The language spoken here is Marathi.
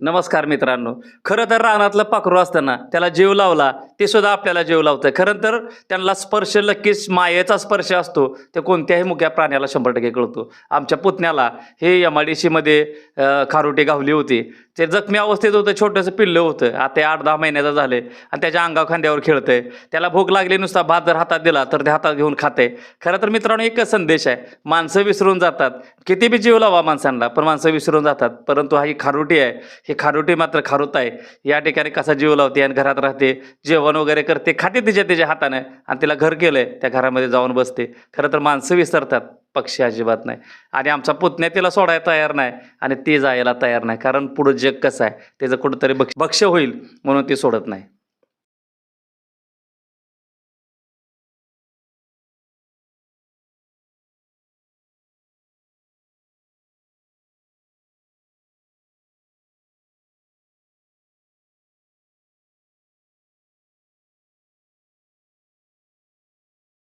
नमस्कार मित्रांनो. खरं तर रानातलं पाखरू असताना त्याला जीव लावला ते सुद्धा आपल्याला जीव लावतं खरं तर त्यांना स्पर्श नक्कीच मायेचा स्पर्श असतो. ते कोणत्याही मुक्या प्राण्याला शंभर टक्के कळतो. आमच्या पुतण्याला हे एम आय डी सीमध्ये खारोटी गावली होती. ते जखमी अवस्थेत होतं छोटंसं पिल्लं होतं. आता ते आठ दहा महिन्याचं झाले आणि त्याच्या अंगावर खांद्यावर खेळतंय. त्याला भूक लागली नुसता भात जर हातात दिला तर ते हातात घेऊन खाते खरं तर मित्रांनो एकच संदेश आहे. माणसं विसरून जातात. किती बी जीव लावा माणसांना पण माणसं विसरून जातात. परंतु हा ही खारुटी आहे. ही खारुटी मात्र खारुत आहे. या ठिकाणी कसा जीव लावते आणि घरात राहते जेवण वगैरे करते खाते तिच्या तिच्या हाताने आणि तिला घर केलंय त्या घरामध्ये जाऊन बसते. खरं तर माणसं विसरतात. पक्षी अजिबात नाही. आणि आमचा पुतण्या तिला सोडायला तयार नाही आणि ती जायला तयार नाही. कारण पुढं जग कसं आहे? त्याचं कुठंतरी बक्ष बक्ष होईल म्हणून ती सोडत नाही.